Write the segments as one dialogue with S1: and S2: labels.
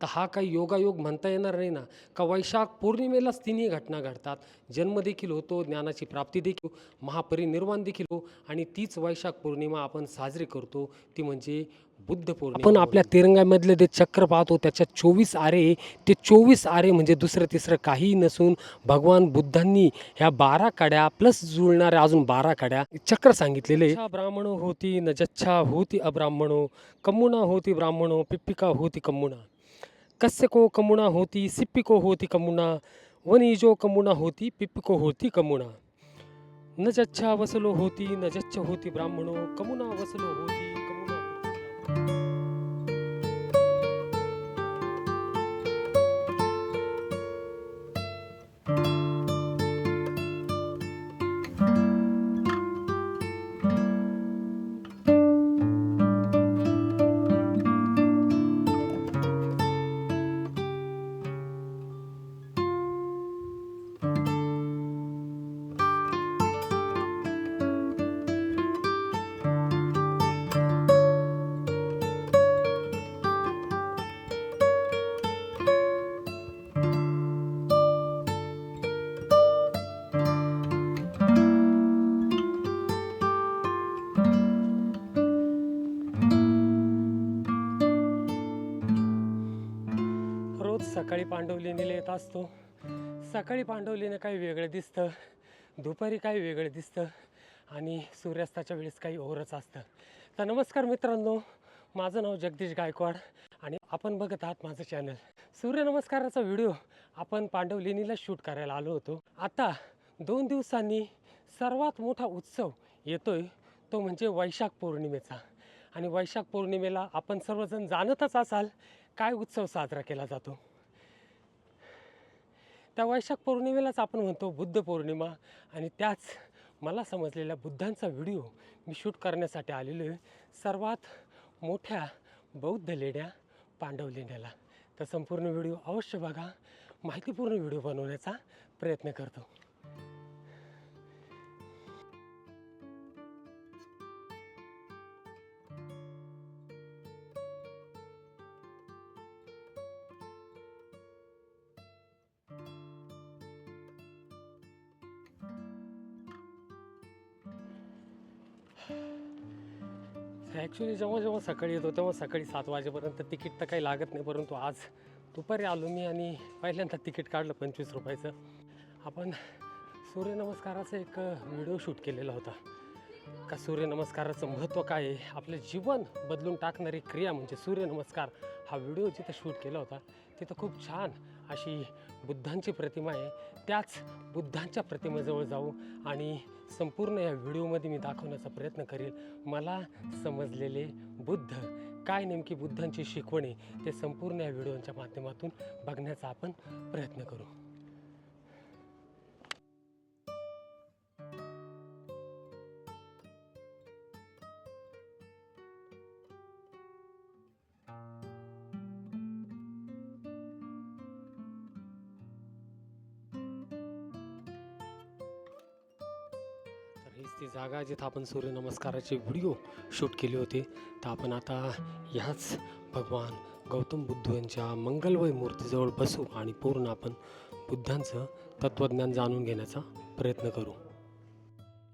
S1: तर हा काही योगायोग म्हणता येणार नाही ना? का वैशाख पौर्णिमेलाच तिन्ही घटना घडतात? जन्म देखील होतो ज्ञानाची प्राप्ती देखील महापरिनिर्वाण देखील हो आणि तीच वैशाख पौर्णिमा आपण साजरी करतो. ती म्हणजे बुद्ध पौर्णिमा. आपण आपल्या तिरंगामधले ते चक्र पाहतो त्याच्यात चोवीस आरे ते चोवीस आरे म्हणजे दुसरं तिसरं काहीही नसून भगवान बुद्धांनी ह्या बारा कड्या प्लस जुळणाऱ्या अजून बारा कड्या चक्र सांगितलेले. ब्राह्मणो होती न जच्छा होती अब्राह्मणो. कमुना होती ब्राह्मणो पिप्पिका होती कमुना कस्यको कमुना होती सिप्पिको होती कमुना वनीजो कमुना होती पिप्पिको होती कमुना न जच्छा वसलो होती, न जच्छ होती ब्राह्मणो कमुना वसलो होती रोज सकाळी पांडवलीनेला येत असतो. सकाळी पांडवलीने काही वेगळं दिसतं. दुपारी काही वेगळं दिसतं. आणि सूर्यास्ताच्या वेळेस काही ओरच असतं. तर नमस्कार मित्रांनो माझं नाव जगदीश गायकवाड आणि आपण बघत आहात माझं चॅनल. सूर्यनमस्काराचा व्हिडिओ आपण पांडवलेणीला शूट करायला आलो होतो. आता दोन दिवसांनी सर्वात मोठा उत्सव येतोय तो म्हणजे वैशाख पौर्णिमेचा. आणि वैशाख पौर्णिमेला आपण सर्वजण जाणतच असाल काय उत्सव साजरा केला जातो? त्या वैशाख पौर्णिमेलाच आपण म्हणतो बुद्ध पौर्णिमा आणि त्याच मला समजलेल्या बुद्धांचा व्हिडिओ मी शूट करण्यासाठी आलेलो आहे. सर्वात मोठ्या बौद्ध लेण्या पांडव लेण्याला. तर संपूर्ण व्हिडिओ अवश्य बघा. माहितीपूर्ण व्हिडिओ बनवण्याचा प्रयत्न करतो. ॲक्च्युली जेव्हा जेव्हा सकाळी येतो तेव्हा सकाळी सात वाजेपर्यंत तिकीट तर काही लागत नाही परंतु आज दुपारी आलो मी आणि पहिल्यांदा तिकीट काढलं पंचवीस रुपयाचं. आपण सूर्यनमस्काराचा एक व्हिडिओ शूट केलेला होता. का सूर्यनमस्काराचं महत्त्व काय आहे? आपलं जीवन बदलून टाकणारी क्रिया म्हणजे सूर्यनमस्कार. हा व्हिडिओ जिथं शूट केला होता तिथं खूप छान अशी बुद्धांची प्रतिमा आहे. त्याच बुद्धांच्या प्रतिमेजवळ जाऊ आणि संपूर्ण या व्हिडिओमध्ये मी दाखवण्याचा प्रयत्न करेल. मला समजलेले बुद्ध काय नेमकी बुद्धांची शिकवणे ते संपूर्ण या व्हिडिओच्या माध्यमातून बघण्याचा आपण प्रयत्न करू. जिथं आपण सूर्यनमस्काराचे व्हिडिओ शूट केले होते. तर आपण आता ह्याच भगवान गौतम बुद्ध यांच्या मंगलमय मूर्तीजवळ बसू आणि पूर्ण आपण बुद्धांचं तत्त्वज्ञान जाणून घेण्याचा प्रयत्न करू.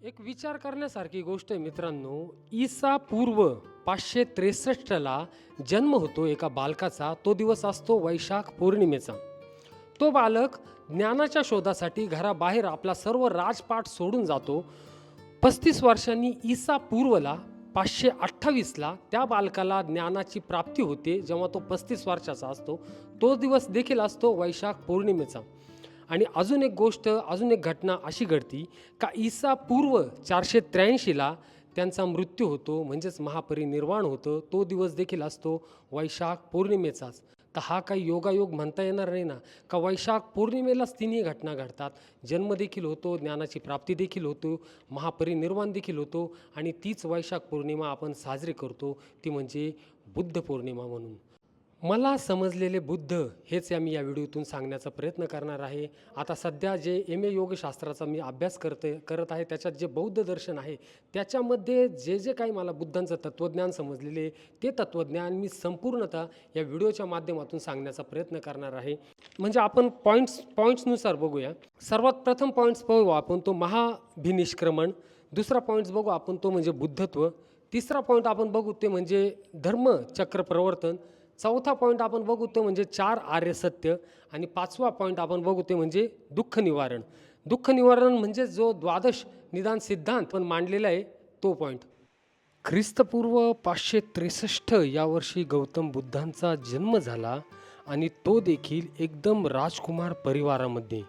S1: एक विचार करण्यासारखी गोष्ट आहे मित्रांनो ईसा पूर्व पाचशे त्रेसष्टला जन्म होतो एका बालकाचा. तो दिवस असतो वैशाख पौर्णिमेचा. तो बालक ज्ञानाच्या शोधासाठी घराबाहेर आपला सर्व राजपाट सोडून जातो. पस्तीस वर्षांनी ईसा पूर्वला पाचशे अठ्ठावीसला त्या बालकाला ज्ञानाची प्राप्ती होते जेव्हा तो पस्तीस वर्षाचा असतो. तो दिवस देखील असतो वैशाख पौर्णिमेचा. आणि अजून एक गोष्ट अजून एक घटना अशी घडती का ईसा पूर्व चारशे त्र्याऐंशीला त्यांचा मृत्यू होतो म्हणजेच महापरिनिर्वाण होतं. तो दिवस देखील असतो वैशाख पौर्णिमेचाच. तर हा काही योगायोग म्हणता येणार नाही ना. का वैशाख पौर्णिमेलाच तिन्ही घटना घडतात. जन्म देखील होतो ज्ञानाची प्राप्ती देखील होतो महापरिनिर्वाण देखील होतो आणि तीच वैशाख पौर्णिमा आपण साजरी करतो. ती म्हणजे बुद्ध पौर्णिमा म्हणून. मला समजलेले बुद्ध हेच या मी या व्हिडिओतून सांगण्याचा प्रयत्न करणार आहे. आता सध्या जे एम ए योगशास्त्राचा मी अभ्यास करते करत आहे त्याच्यात जे बौद्ध दर्शन आहे त्याच्यामध्ये जे जे काही मला बुद्धांचं तत्त्वज्ञान समजलेले ते तत्त्वज्ञान मी संपूर्णतः या व्हिडिओच्या माध्यमातून सांगण्याचा प्रयत्न करणार आहे. म्हणजे आपण पॉईंट्स पॉईंट्सनुसार बघूया. सर्वात प्रथम पॉईंट्स बघू आपण तो महाभिनिष्क्रमण दुसरा पॉईंट्स बघू आपण तो म्हणजे बुद्धत्व तिसरा पॉईंट आपण बघू ते म्हणजे धर्मचक्र प्रवर्तन चौथा पॉईंट आपण बघू तो म्हणजे चार आर्य सत्य आणि पाचवा पॉईंट आपण बघू ते म्हणजे दुःख निवारण. दुःख निवारण म्हणजे जो द्वादश निदान सिद्धांत पण मांडलेला आहे तो पॉईंट ख्रिस्तपूर्व पाचशे त्रेसष्ट यावर्षी गौतम बुद्धांचा जन्म झाला आणि तो देखील एकदम राजकुमार परिवारामध्ये.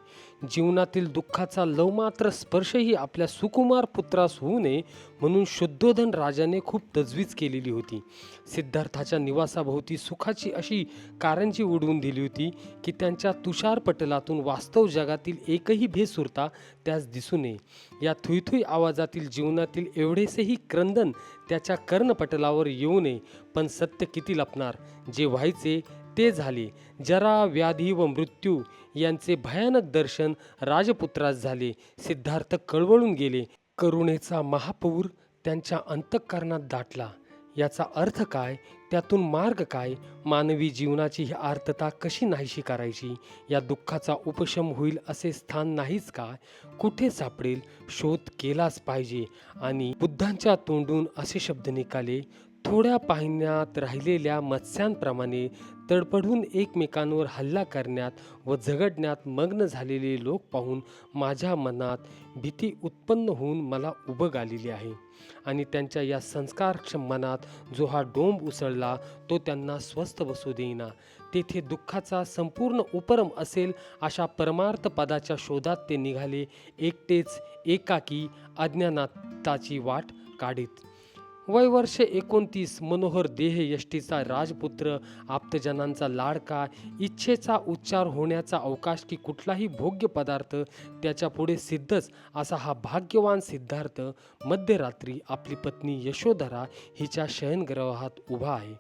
S1: जीवनातील दुःखाचा लवमात्र स्पर्शही आपल्या सुकुमार पुत्रास होऊ नये म्हणून शुद्धोधन राजाने खूप तजवीज केलेली होती. सिद्धार्थाच्या निवासाभोवती सुखाची अशी कारंजी उडवून दिली होती की त्यांच्या तुषारपटलातून वास्तव जगातील एकही भेसुरता त्यास दिसू नये. या थुईथुई आवाजातील जीवनातील एवढेसेही क्रंदन त्याच्या कर्णपटलावर येऊ नये पण सत्य किती लपणार? जे व्हायचे ते झाले. जरा व्याधी व मृत्यू यांचे भयानक दर्शन राजपुत्रास झाले. सिद्धार्थ कळवळून गेले. करुणेचा महापूर त्यांच्या अंतःकरणात दाटला. याचा अर्थ काय? त्यातून मार्ग काय? मानवी जीवनाची ही आर्तता कशी नाहीशी करायची? या दुःखाचा उपशम होईल असे स्थान नाहीच का? कुठे सापडेल? शोध केलाच पाहिजे. आणि बुद्धांच्या तोंडून असे शब्द निघाले थोड्या पाहण्यात राहिलेल्या मत्स्यांप्रमाणे तडपडून एकमेकांवर हल्ला करण्यात व झगडण्यात मग्न झालेले लोक पाहून माझ्या मनात भीती उत्पन्न होऊन मला उभं आलेली आहे. आणि त्यांच्या या संस्कारक्षम मनात जो हा डोंब उसळला तो त्यांना स्वस्थ बसू देईना. तेथे दुःखाचा संपूर्ण उपरम असेल अशा परमार्थ पदाच्या शोधात ते निघाले. एकटेच एकाकी अज्ञानाताची वाट काढीत. वय वर्ष एकोणतीस मनोहर देह यष्टीचा राजपुत्र आप्तजनांचा लाडका इच्छेचा उच्चार होण्याचा अवकाश की कुठलाही भोग्य पदार्थ त्याच्या पुढे सिद्धच असा हा भाग्यवान सिद्धार्थ मध्यरात्री आपली पत्नी यशोधरा हिच्या शयनगृहात उभा आहे.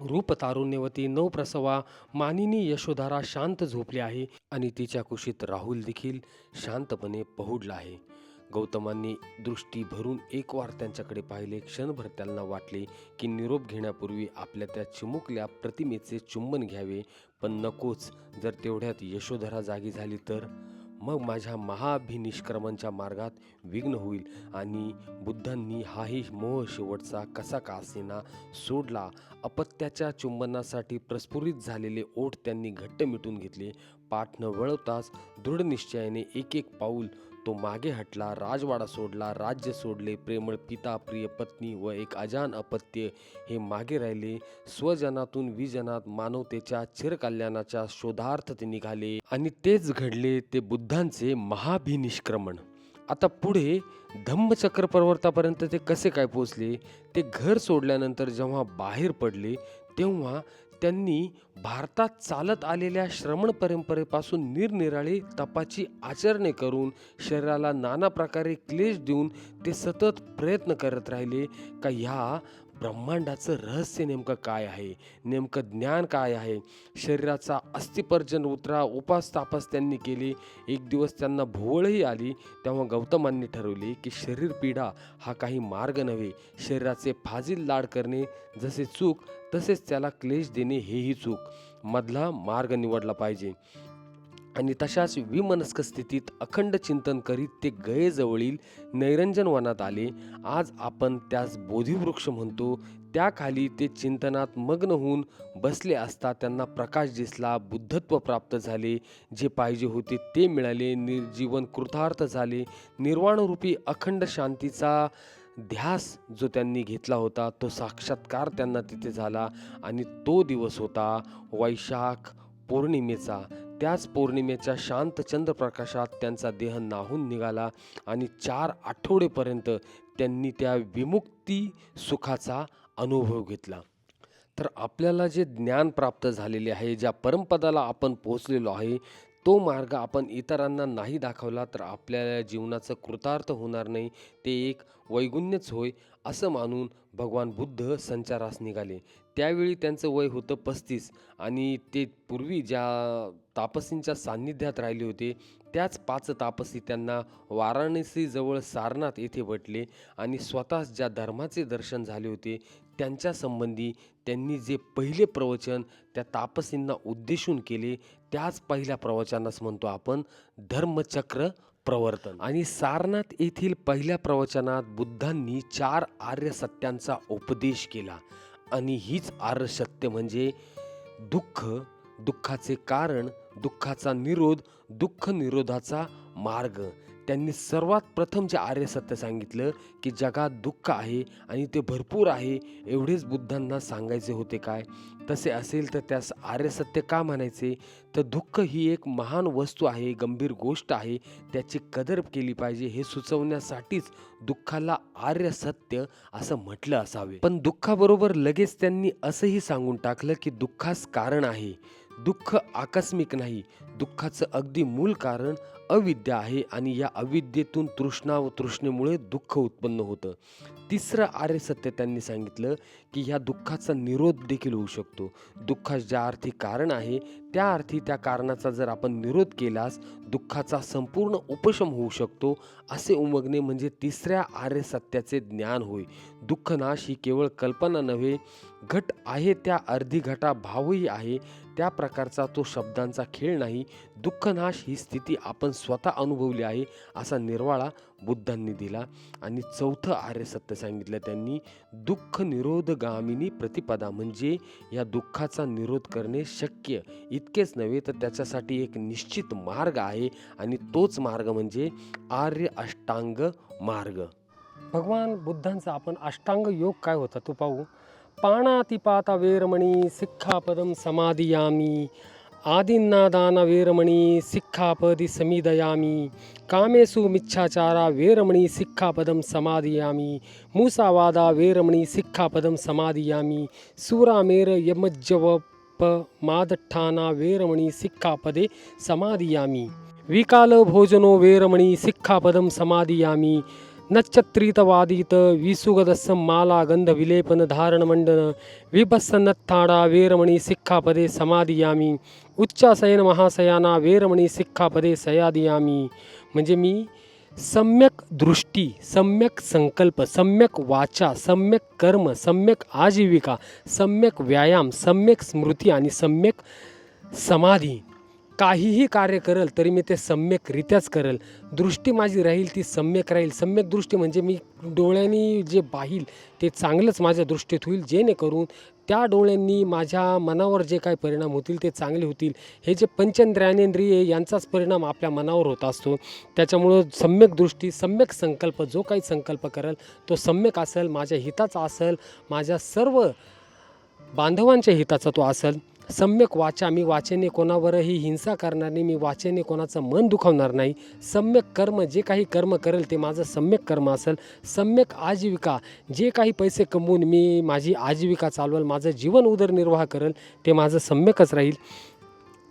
S1: रूप तारुण्यवती नवप्रसवा मानिनी यशोधारा शांत झोपली आहे आणि तिच्या कुशीत राहुल देखील शांतपणे पहुडला आहे. गौतमांनी दृष्टी भरून एक वार त्यांच्याकडे पाहिले. क्षणभर त्यांना वाटले की निरोप घेण्यापूर्वी आपल्या त्या चिमुकल्या प्रतिमेचे चुंबन घ्यावे. पण नकोच जर तेवढ्यात यशोधरा जागी झाली तर? मग माझ्या महाभिनिष्क्रमणच्या मार्गात विघ्न होईल आणि बुद्धांनी हाही मोह शेवटचा कसा का असेना सोडला. अपत्याच्या चुंबनासाठी प्रस्फुरित झालेले ओठ त्यांनी घट्ट मिटून घेतले. पाठ न वळवताच दृढ निश्चयाने एक एक पाऊल तो मागे हटला राजवाडा सोडला राज्य सोडले प्रेमळ पिता प्रिय पत्नी व एक अजान अपत्य हे मागे राहिले. स्वजनातून विजनात मानवतेच्या चिरकल्याणाच्या शोधार्थ ते निघाले आणि तेच घडले ते बुद्धांचे महाभिनिष्क्रमण. आता पुढे धम्मचक्र पर्वतापर्यंत ते कसे काय पोचले ते घर सोडल्यानंतर जेव्हा बाहेर पडले तेव्हा त्यांनी भारतात चालत आलेल्या श्रमण परंपरेपासून निरनिराळी तपाची आचरणे करून शरीराला नाना प्रकारे क्लेश देऊन ते सतत प्रयत्न करत राहिले का ह्या ब्रह्मांडाचं रहस्य नेमकं काय आहे? नेमकं ज्ञान काय आहे? शरीराचा अस्थिपर्जन उतरा उपास तापास त्यांनी केले. एक दिवस त्यांना भोवळही आली. तेव्हा गौतमांनी ठरवले की शरीर पीडा हा काही मार्ग नव्हे. शरीराचे फाजील लाड करणे जसे चूक तसेच त्याला क्लेश देणे हेही चूक. मधला मार्ग निवडला पाहिजे. आणि तशाच विमनस्क स्थितीत अखंड चिंतन करीत ते गयेजवळील नैरंजन वनात आले. आज आपण त्यास बोधिवृक्ष म्हणतो. त्याखाली ते चिंतनात मग्न होऊन बसले असता त्यांना प्रकाश दिसला बुद्धत्व प्राप्त झाले. जे पाहिजे होते ते मिळाले. निर्जीवन कृतार्थ झाले. निर्वाणरूपी अखंड शांतीचा ध्यास जो त्यांनी घेतला होता तो साक्षात्कार त्यांना तिथे झाला आणि तो दिवस होता वैशाख पौर्णिमेचा. त्याच पौर्णिमेच्या शांत चंद्रप्रकाशात त्यांचा देह नाहून निघाला आणि चार आठवडेपर्यंत त्यांनी त्या विमुक्ती सुखाचा अनुभव घेतला. तर आपल्याला जे ज्ञान प्राप्त झालेले आहे ज्या परमपदाला आपण पोहोचलेलो आहे तो मार्ग आपण इतरांना नाही दाखवला तर आपल्या जीवनाचं कृतार्थ होणार नाही ते एक वैगुण्यच होय असं मानून भगवान बुद्ध संचारास निघाले.
S2: त्यावेळी त्यांचं वय होतं पस्तीस आणि ते पूर्वी ज्या तापसींच्या सान्निध्यात राहिले होते त्याच पाच तापसी त्यांना वाराणसीजवळ सारनाथ येथे भेटले आणि स्वतःच ज्या धर्माचे दर्शन झाले होते त्यांच्या संबंधी त्यांनी जे पहिले प्रवचन त्या तापसींना उद्देशून केले त्याच पहिल्या प्रवचनास म्हणतो आपण धर्मचक्र प्रवर्तन. आणि सारनाथ येथील पहिल्या प्रवचनात बुद्धांनी चार आर्य सत्यांचा उपदेश केला. आणि हीच आर्य सत्य म्हणजे दुःख दुःखाचे कारण दुःखाचा निरोध दुःख निरोधाचा मार्ग. त्यांनी सर्वात प्रथम जे आर्य सत्य सांगितलं की जगात दुःख आहे आणि ते भरपूर आहे एवढेच बुद्धांना सांगायचे होते काय? तसे असेल तर त्यास आर्य सत्य का म्हणायचे? तर दुःख ही एक महान वस्तू आहे गंभीर गोष्ट आहे त्याची कदर केली पाहिजे हे सुचवण्यासाठीच दुःखाला आर्य सत्य असं म्हटलं असावे. पण दुःखाबरोबर लगेच त्यांनी असंही सांगून टाकलं की दुःखास कारण आहे. दुःख आकस्मिक नाही दुःखाचं अगदी मूल कारण अविद्या आहे आणि या अविद्येतून तृष्णा व तृष्णेमुळे दुःख उत्पन्न होतं. तिसरं आर्य सत्य त्यांनी सांगितलं की ह्या दुःखाचा निरोध देखील होऊ शकतो. दुःखास ज्या अर्थी कारण आहे त्या अर्थी त्या कारणाचा जर आपण निरोध केलास दुःखाचा संपूर्ण उपशम होऊ शकतो असे उमगणे म्हणजे तिसऱ्या आर्य सत्याचे ज्ञान होय. दुःखनाश ही केवळ कल्पना नव्हे घट आहे त्या अर्धी घटा भावही आहे त्या प्रकारचा तो शब्दांचा खेळ नाही दुःखनाश ही स्थिती आपण स्वतः अनुभवली आहे असा निर्वाळा बुद्धांनी दिला. आणि चौथं आर्य सत्य सांगितलं त्यांनी दुःख निरोधगामिनी प्रतिपदा म्हणजे या दुःखाचा निरोध करणे शक्य. इतकेच नव्हे तर त्याच्यासाठी एक निश्चित मार्ग आहे आणि तोच मार्ग म्हणजे आर्य अष्टांग मार्ग.
S1: भगवान बुद्धांचा आपण अष्टांग योग काय होता तो पाहू. पाणातिपाता वेरमणी सिक्खापदम समाधियामी आदिन्नादान वेरमणी सिक्खापदी समीदयामी। कामेषु मिच्छाचारा वेरमणी सिक्खापदम समाधियामी। मूसावादा वेरमणी सिक्खापदम समाधियामी। सूरामेर यमज्जवप मादट्ठाना वेरमणी सिक्खापदे समाधियामी। विकाल भोजनो वेरमणी सिक्खापदम समाधियामी। नच्चत्रितवादित विसुगदस्सं माला गंध विलेपन धारण मंडन विभत्सन्नत्थाडा वेरमणी सिक्खापदे समाधियामी। उच्चासयन महासयाना वेरमणी सिक्खापदे सयादियामी। म्हणजे मी सम्यक दृष्टी सम्यक संकल्प सम्यक वाचा सम्यक कर्म सम्यक आजीविका सम्यक व्यायाम सम्यक स्मृती आणि सम्यक समाधी काहीही कार्य करेल तरी मी ते सम्यकरित्याच करेल. दृष्टी माझी राहील ती सम्यक राहील. सम्यक दृष्टी म्हणजे मी डोळ्यांनी जे पाहील ते चांगलंच माझ्या दृष्टीत होईल. जेणेकरून त्या डोळ्यांनी माझ्या मनावर जे काही परिणाम होतील ते चांगले होतील. हे जे पंचेंद्रियानेंद्रिय यांचाच परिणाम आपल्या मनावर होत असतो. त्याच्यामुळं सम्यक दृष्टी सम्यक संकल्प जो काही संकल्प करेल तो सम्यक असेल माझ्या हिताचा असेल माझ्या सर्व बांधवांच्या हिताचा तो असेल. सम्यक वाचा मी वाचेने कोणावरही हिंसा करणार नाही मी वाचेने कोणाचं मन दुखावणार नाही. सम्यक कर्म जे काही कर्म करेल ते माझं सम्यक कर्म असेल. सम्यक आजीविका जे काही पैसे कमवून मी माझी आजीविका चालवेल माझं जीवन उदरनिर्वाह करेल ते माझं सम्यकच राहील.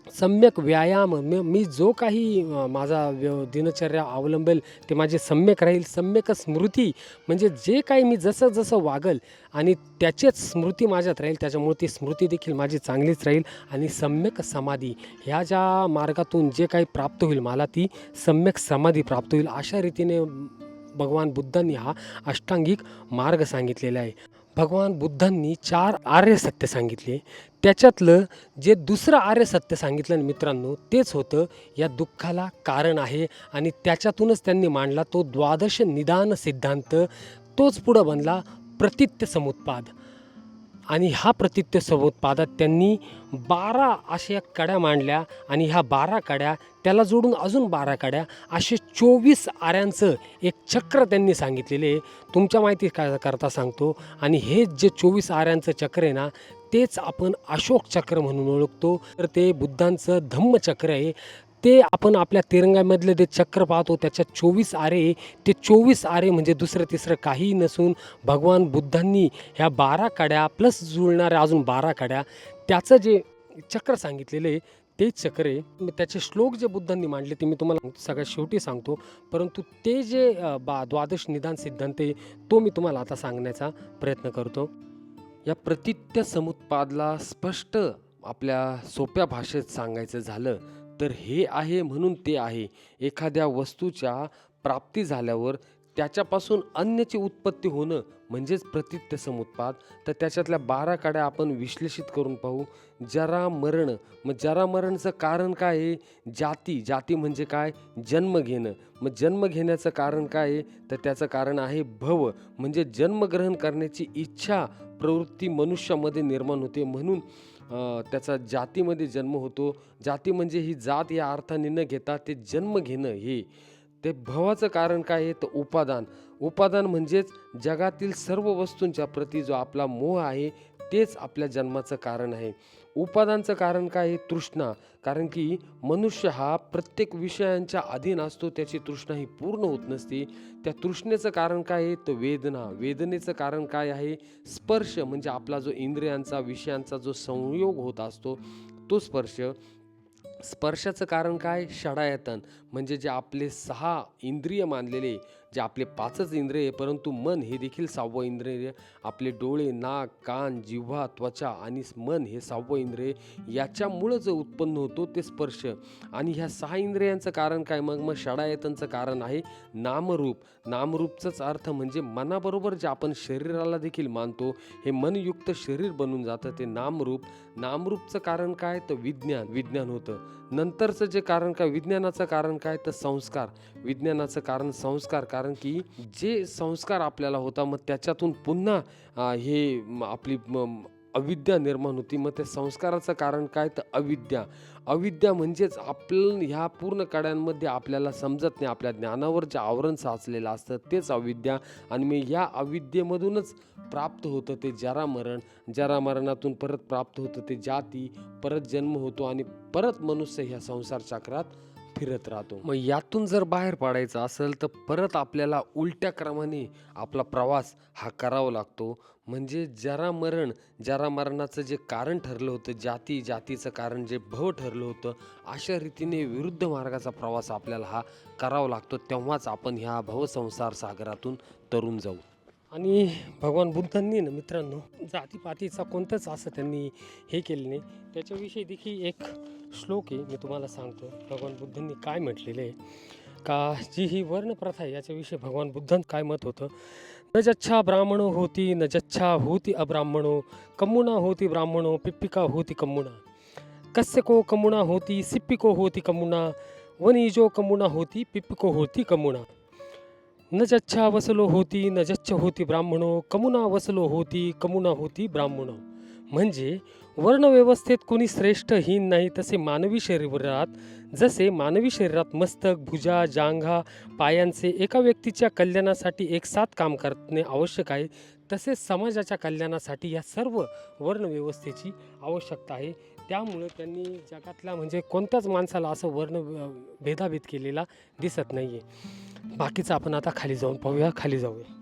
S1: सम्यक व्यायाम मी मी जो काही माझा व्य दिनचर्या अवलंबेल ते माझे सम्यक राहील सम्यक स्मृती म्हणजे जे काही मी जसं जसं वागल आणि त्याचीच स्मृती माझ्यात राहील त्याच्यामुळे ती स्मृती देखील माझी चांगलीच राहील आणि सम्यक समाधी ह्या ज्या मार्गातून जे काही प्राप्त होईल मला ती सम्यक समाधी प्राप्त होईल अशा रीतीने भगवान बुद्धांनी हा अष्टांगिक मार्ग सांगितलेला आहे. भगवान बुद्धांनी चार आर्य सत्य सांगितले. त्याच्यातलं जे दुसरं आर्य सत्य सांगितलं मित्रांनो तेच होतं या दुःखाला कारण आहे आणि त्याच्यातूनच त्यांनी मांडला तो द्वादश निदान सिद्धांत. तोच पुढं बनला प्रतित्य समुत्पाद. आणि हा प्रतित्य समुत्पादात त्यांनी बारा अशा कड्या मांडल्या आणि ह्या बारा कड्या त्याला जोडून अजून बारा कड्या असे चोवीस आऱ्यांचं एक चक्र त्यांनी सांगितलेले आहे. तुमच्या माहिती करता सांगतो. आणि हे जे चोवीस आऱ्यांचं चक्र आहे ना तेच आपण अशोक चक्र म्हणून ओळखतो. तर ते बुद्धांचं धम्मचक्र आहे. ते आपण आपल्या तिरंगामधलं जे चक्र पाहतो त्याच्या चोवीस आरे ते चोवीस आरे म्हणजे दुसरं तिसरं काही नसून भगवान बुद्धांनी ह्या बारा कड्या प्लस जुळणाऱ्या अजून बारा कड्या त्याचं जे चक्र सांगितलेलं आहे तेच चक्र आहे. त्याचे श्लोक जे बुद्धांनी मांडले ते मी तुम्हाला सगळ्यात शेवटी सांगतो. परंतु ते जे बा द्वादश निदान सिद्धांत आहे तो मी तुम्हाला आता सांगण्याचा प्रयत्न करतो.
S2: या प्रतित्य समुत्पादला स्पष्ट आपल्या सोप्या भाषेत सांगायचं झालं तर हे आहे म्हणून ते आहे. एखाद्या वस्तूच्या प्राप्ती झाल्यावर त्याच्यापासून अन्यची उत्पत्ती होणं म्हणजेच प्रतित्य समुत्पाद. तर त्याच्यातल्या बारा काड्या आपण विश्लेषित करून पाहू. जरा मरण. मग जरा मरणचं कारण काय आहे? जाती. जाती म्हणजे काय? जन्म घेणं. मग जन्म घेण्याचं कारण काय आहे? तर त्याचं कारण आहे भव. म्हणजे जन्मग्रहण करण्याची इच्छा प्रवृत्ती मनुष्यामध्ये निर्माण होते. म्हणून त्याचा जातीमध्ये जन्म होतो. जाती म्हणजे ही जात या अर्थाने न घेता ते जन्म घेणं हे. ते भवाचं कारण काय आहे? तर उपादान. उपादान म्हणजेच जगातील सर्व वस्तूंच्या प्रती जो आपला मोह आहे तेच आपल्या जन्माचं कारण आहे. उपादानचं कारण काय आहे? तृष्णा. कारण की मनुष्य हा प्रत्येक विषयांच्या अधीन असतो त्याची तृष्णा ही पूर्ण होत नसते. त्या तृष्णेचं कारण काय आहे? तर वेदना. वेदनेचं कारण काय आहे? स्पर्श म्हणजे आपला जो इंद्रियांचा विषयांचा जो संयोग होत असतो तो स्पर्श. स्पर्शाचं कारण काय? षडायतन. म्हणजे जे आपले सहा इंद्रिय मानलेले जे आपले पाचच इंद्रिय परंतु मन हे देखील सहावं इंद्रिय आपले डोळे नाक कान जिव्हा त्वचा आणि मन हे सहावं इंद्रिय याच्यामुळं जे उत्पन्न होतो ते स्पर्श आणि ह्या सहा इंद्रियांचं कारण काय? मग मग षडायतनचं कारण आहे नामरूप. नामरूपचाच अर्थ म्हणजे मनाबरोबर जे आपण शरीराला देखील मानतो हे मनयुक्त शरीर बनून जातं ते नामरूप. नामरूपचं कारण काय? तर विज्ञान. विज्ञान होतं. नंतरचं जे कारण काय विज्ञानाचं कारण काय तर संस्कार. विज्ञानाचं कारण संस्कार कारण की जे संस्कार आपल्याला होता मग त्याच्यातून पुन्हा हे आपली अविद्या निर्माण होती. मग त्या संस्काराचं कारण काय? तर अविद्या. अविद्या म्हणजेच आपलं ह्या पूर्ण कड्यांमध्ये आपल्याला समजत नाही. आपल्या ज्ञानावर जे आवरण साचलेलं असतं तेच अविद्या. आणि मग या अविद्येमधूनच प्राप्त होतं ते जरामरण. जरामरणातून परत प्राप्त होतं ते जाती. परत जन्म होतो आणि परत मनुष्य ह्या संसार चक्रात फिरत राहतो. मग यातून जर बाहेर पडायचं असेल तर परत आपल्याला उलट्या क्रमाने आपला प्रवास हा करावा लागतो. म्हणजे जरा मरण जरा मरणाचं जे कारण ठरलं होतं जाती जातीचं कारण जे भव ठरलं होतं अशा रीतीने विरुद्ध मार्गाचा प्रवास आपल्याला हा करावा लागतो. तेव्हाच आपण ह्या भवसंसार सागरातून तरून जाऊ.
S1: आणि भगवान बुद्धांनी ना मित्रांनो जातीपातीचा कोणतंच असं त्यांनी हे केलं नाही. त्याच्याविषयी देखील एक श्लोक आहे मी तुम्हाला सांगतो. भगवान बुद्धांनी काय म्हटलेलं आहे? का जी ही वर्णप्रथा आहे याच्याविषयी भगवान बुद्धांत काय मत होतं? न जच्छा ब्राह्मणो होती न जच्छा होती अब्राह्मणो कम्मुना होती ब्राह्मणो पिप्पिका होती कम्मुना। कस्य को कम्मुना होती सिप्पिको होती कम्मुना वनिजो कम्मुना होती पिप्पिको होती कम्मुना। न जच्छा वसलो होती न जच्छ होती ब्राह्मणो कमुना वसलो होती कमुना होती ब्राह्मणो। म्हणजे वर्णव्यवस्थेत कोणी श्रेष्ठहीन नाही तसे मानवी शरीरात जसे मानवी शरीरात मस्तक भुजा जांघा पायांचे एका व्यक्तीच्या कल्याणासाठी एक साथ काम करणे आवश्यक आहे तसेच समाजाच्या कल्याणासाठी या सर्व वर्णव्यवस्थेची आवश्यकता आहे. त्यामुळे त्यांनी जगातल्या म्हणजे कोणत्याच माणसाला असं वर्ण भेदाभेद केलेला दिसत नाही आहे बाकीचं आपण आता खाली जाऊन पाहूया खाली जाऊया.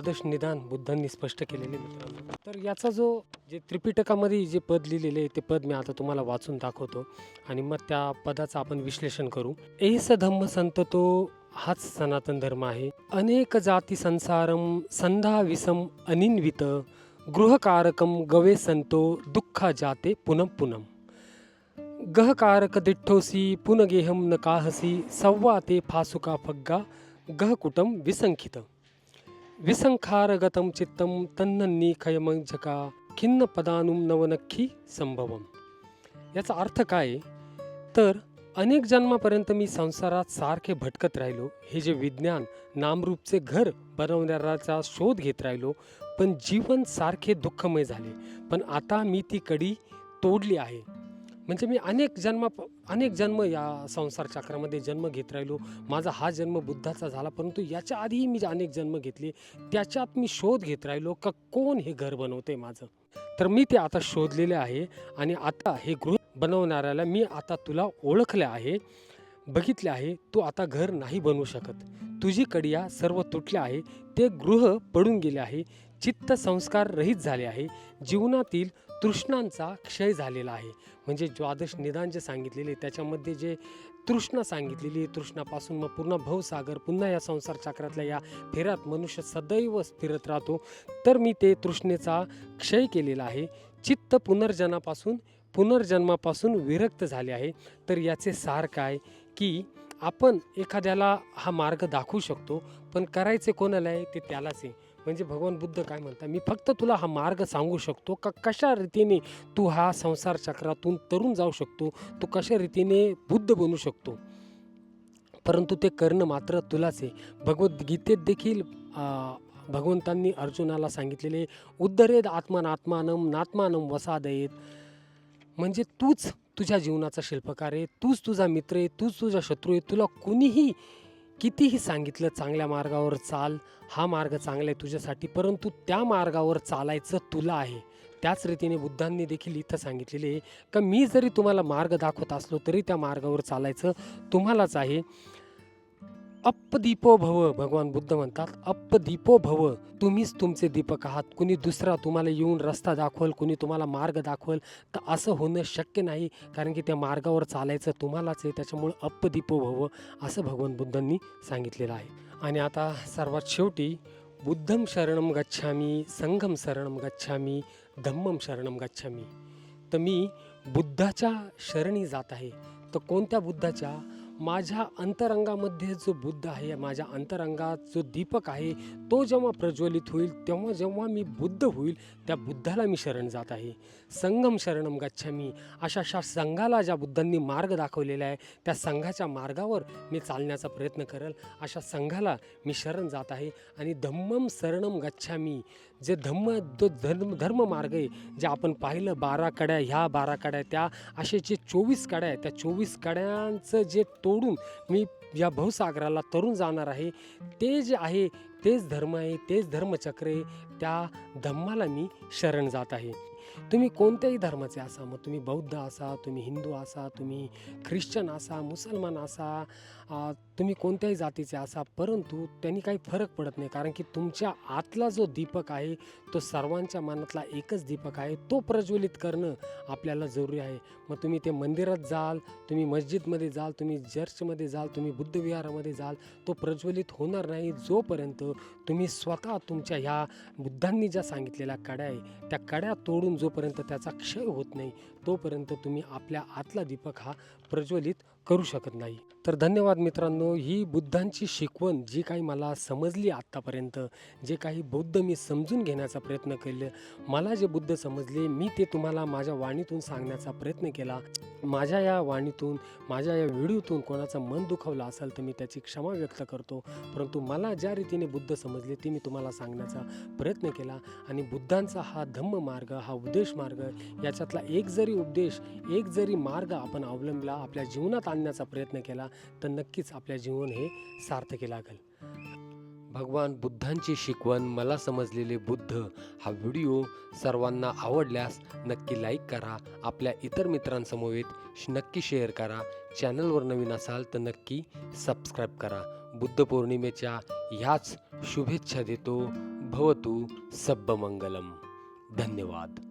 S1: द्वादश निदान बुद्धांनी स्पष्ट केलेले मित्रांनो. तर याचा जो जे त्रिपिटकामध्ये जे पद लिहिलेले ते पद मी आता तुम्हाला वाचून दाखवतो आणि मग त्या पदाचं आपण विश्लेषण करू. एस धम्म संत तो हाच सनातन धर्म आहे. अनेक जाती संसारम संधा विसम अनिन्वित गृहकारकम गवे संतो दुःखा जाते पुनम पुनम. गहकारक दिठ्ठोसी पुनगेहम न काहसी सव्वा ते फासुका फग्गा गहकुटम विसंखित. विसंखारगतं चित्तं तन्ननीखयमंझका खिन्न पदानुम नवनक्खी संभवम। याचा अर्थ काय? तर अनेक जन्मापर्यंत मी संसारात सारखे भटकत राहिलो हे जे विज्ञान नामरूपचे घर बनवणाऱ्याचा शोध घेत राहिलो पण जीवन सारखे दुःखमय झाले. पण आता मी ती कडी तोडली आहे. म्हणजे मी अनेक जन्म अनेक जन्म या संसार चक्रामध्ये जन्म घेत राहिलो. माझा हा जन्म बुद्धाचा झाला परंतु याच्या आधीही मी जे अनेक जन्म घेतले. त्याच्यात मी शोध घेत राहिलो का कोण हे घर बनवते माझं? तर मी ते आता शोधलेले आहे आणि आता हे गृह बनवणाऱ्याला मी आता तुला ओळखले आहे बघितले आहे. तू आता घर नाही बनवू शकत. तुझी कडिया सर्व तुटले आहे. ते गृह पडून गेले आहे. चित्त संस्कार रहित झाले आहे. जीवनातील तृष्णांचा क्षय झालेला आहे. म्हणजे द्वादश निदान जे सांगितलेले त्याच्यामध्ये जे तृष्णा सांगितलेली आहे तृष्णापासून मग पूर्ण भवसागर पुन्हा या संसार चक्रातल्या या फेऱ्यात मनुष्य सदैव फिरत राहतो. तर मी ते तृष्णेचा क्षय केलेला आहे. चित्त पुनर्जनापासून पुनर्जन्मापासून विरक्त झाले आहे. तर याचे सार काय? की आपण एखाद्याला हा मार्ग दाखवू शकतो पण करायचे कोणाला आहे ते त्यालाच आहे. म्हणजे भगवान बुद्ध काय म्हणतात? मी फक्त तुला हा मार्ग सांगू शकतो का कशा रीतीने तू हा संसार चक्रातून तरुण जाऊ शकतो? तू कशा रीतीने बुद्ध बनू शकतो? परंतु ते करणं मात्र तुलाच आहे. भगवद्गीतेत देखील भगवंतांनी अर्जुनाला सांगितलेले उद्धरेद आत्मान आत्मानम नात्मानम वसादयेत. म्हणजे तूच तुझ्या जीवनाचा शिल्पकार आहे तूच तुझा मित्र आहे तूच तुझा शत्रू आहे तुला कुणीही कितीही सांगितलं चांगल्या मार्गावर चाल हा मार्ग चांगला आहे तुझ्यासाठी परंतु त्या मार्गावर चालायचं तुला आहे. त्याच रीतीने बुद्धांनी देखील इथं सांगितलेले आहे का मी जरी तुम्हाला मार्ग दाखवत असलो तरी त्या मार्गावर चालायचं तुम्हालाच आहे. अपदीपो भव भगवान बुद्ध म्हणतात अपदीपो भव. तुम्हीच तुमचे दीपक आहात. कुणी दुसरा तुम्हाला येऊन रस्ता दाखवल कुणी तुम्हाला मार्ग दाखवल तर असं होणं शक्य नाही कारण की त्या मार्गावर चालायचं तुम्हालाच आहे त्याच्यामुळं अपदीपो भव असं भगवान बुद्धांनी सांगितलेलं आहे. आणि आता सर्वात शेवटी बुद्धम शरणम गच्छामी संघम शरणम गच्छामी धम्मम शरणम गच्छामी. तर मी बुद्धाच्या शरणी जात आहे. तर कोणत्या बुद्धाच्या? माझ्या अंतरंगामध्ये जो बुद्ध आहे माझ्या अंतरंगात जो दीपक आहे तो जेव्हा प्रज्वलित होईल तेव्हा जेव्हा मी बुद्ध होईल त्या बुद्धाला मी शरण जात आहे. संगम शरणम गच्छामी. अशा अशा संघाला ज्या बुद्धांनी मार्ग दाखवलेला आहे त्या संघाच्या मार्गावर मी चालण्याचा प्रयत्न करेल. अशा संघाला मी शरण जात आहे आणि धम्मम शरणम गच्छामी. जे धम्म जो धर्म धर्म मार्ग आहे जे आपण पाहिलं बारा कड्या ह्या बारा कड्या त्या असे जे चोवीस कड्या आहेत त्या चोवीस कड्यांचं जे तोडून मी या भवसागराला तरुण जाणार आहे ते जे आहे तेच धर्म आहे तेच धर्मचक्र आहे त्या धम्माला मी शरण जात आहे. तुम्ही कोणत्याही धर्माचे असा मग तुम्ही बौद्ध असा तुम्ही हिंदू असा तुम्ही ख्रिश्चन असा मुसलमान असा तुम्ही कोणत्याही जातीचे असा परंतु त्यांनी काही फरक पडत नाही. कारण की तुमच्या आतला जो दीपक आहे तो सर्वांच्या मनातला एकच दीपक आहे. तो प्रज्वलित करणं आपल्याला जरुरी आहे. मग तुम्ही ते मंदिरात जाल तुम्ही मस्जिदमध्ये जाल तुम्ही चर्चमध्ये जाल तुम्ही बुद्धविहारामध्ये जाल तो प्रज्वलित होणार नाही जोपर्यंत तुम्ही स्वतः तुमच्या ह्या बुद्धांनी ज्या सांगितलेल्या कड्या आहे त्या कड्या तोडून जोपर्यंत त्याचा क्षय होत नाही तोपर्यंत तुम्ही आपल्या आतला दीपक हा प्रज्वलित करू शकत नाही. तर धन्यवाद मित्रांनो ही बुद्धांची शिकवण जी काही मला समजली आत्तापर्यंत जे काही बौद्ध मी समजून घेण्याचा प्रयत्न केले मला जे बुद्ध समजले मी ते तुम्हाला माझ्या वाणीतून सांगण्याचा प्रयत्न केला. माझ्या या वाणीतून माझ्या या व्हिडिओतून कोणाचं मन दुखावलं असेल तर मी त्याची क्षमा व्यक्त करतो. परंतु मला ज्या रीतीने बुद्ध समजले ते मी तुम्हाला सांगण्याचा प्रयत्न केला. आणि बुद्धांचा हा धम्म मार्ग हा उद्देश मार्ग याच्यातला एक जरी उपदेश एक जरी मार्ग आपण अवलंबला आपल्या जीवनात आणण्याचा प्रयत्न केला तर नक्कीच आपल्या जीवन हे सार्थकी लागेल.
S2: भगवान बुद्धांची शिकवण मला समजलेले बुद्ध हा व्हिडिओ सर्वांना आवडल्यास नक्की लाईक करा. आपल्या इतर मित्रांसमवेत श- नक्की शेअर करा. चॅनलवर नवीन असाल तर नक्की सबस्क्राईब करा. बुद्ध पौर्णिमेच्या ह्याच शुभेच्छा देतो. भवतु सब्बमंगलम. धन्यवाद.